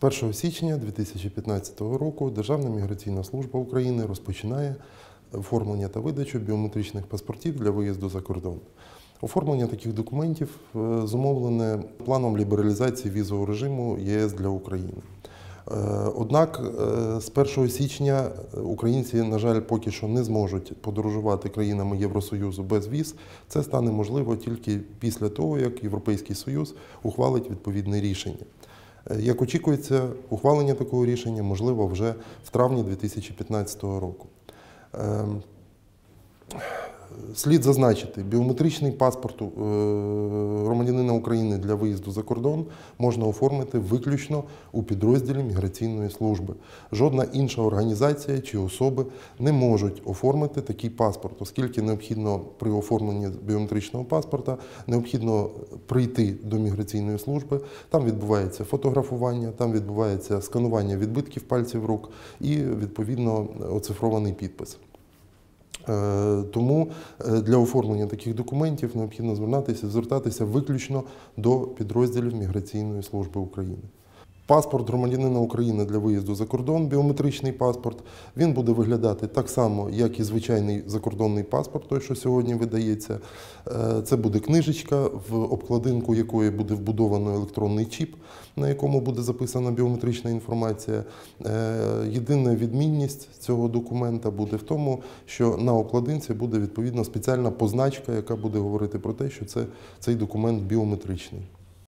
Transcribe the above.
З 1 січня 2015 року Державна міграційна служба України розпочинає оформлення та видачу біометричних паспортів для виїзду за кордон. Оформлення таких документів е, зумовлене планом лібералізації візового режиму ЄС для України. Е, Однак е, з 1 січня українці, на жаль, поки що не зможуть подорожувати країнами Євросоюзу без віз. Це стане можливо тільки після того, як Європейський Союз ухвалить відповідне рішення. Е, Як очікується, ухвалення такого рішення можливо вже в травні 2015 року. Слід зазначити, біометричний паспорт е, громадянина України для виїзду за кордон можна оформити виключно у підрозділі міграційної служби. Жодна інша організація чи особи не можуть оформити такий паспорт, оскільки необхідно при оформленні біометричного паспорта необхідно прийти до міграційної служби. Там відбувається фотографування, там відбувається сканування відбитків пальців рук і відповідно оцифрований підпис. Е, Тому е, для оформлення таких документів необхідно звертатися, звертатися виключно до підрозділів Міграційної служби України. Паспорт громадянина України для виїзду за кордон, біометричний паспорт, він буде виглядати так само, як і звичайний закордонний паспорт, той, що сьогодні видається. Е, Це буде книжечка, в обкладинку якої буде вбудовано електронний чіп, на якому буде записана біометрична інформація. Е, Єдина відмінність цього документа буде в тому, що на обкладинці буде відповідно спеціальна позначка, яка буде говорити про те, що це, цей документ біометричний.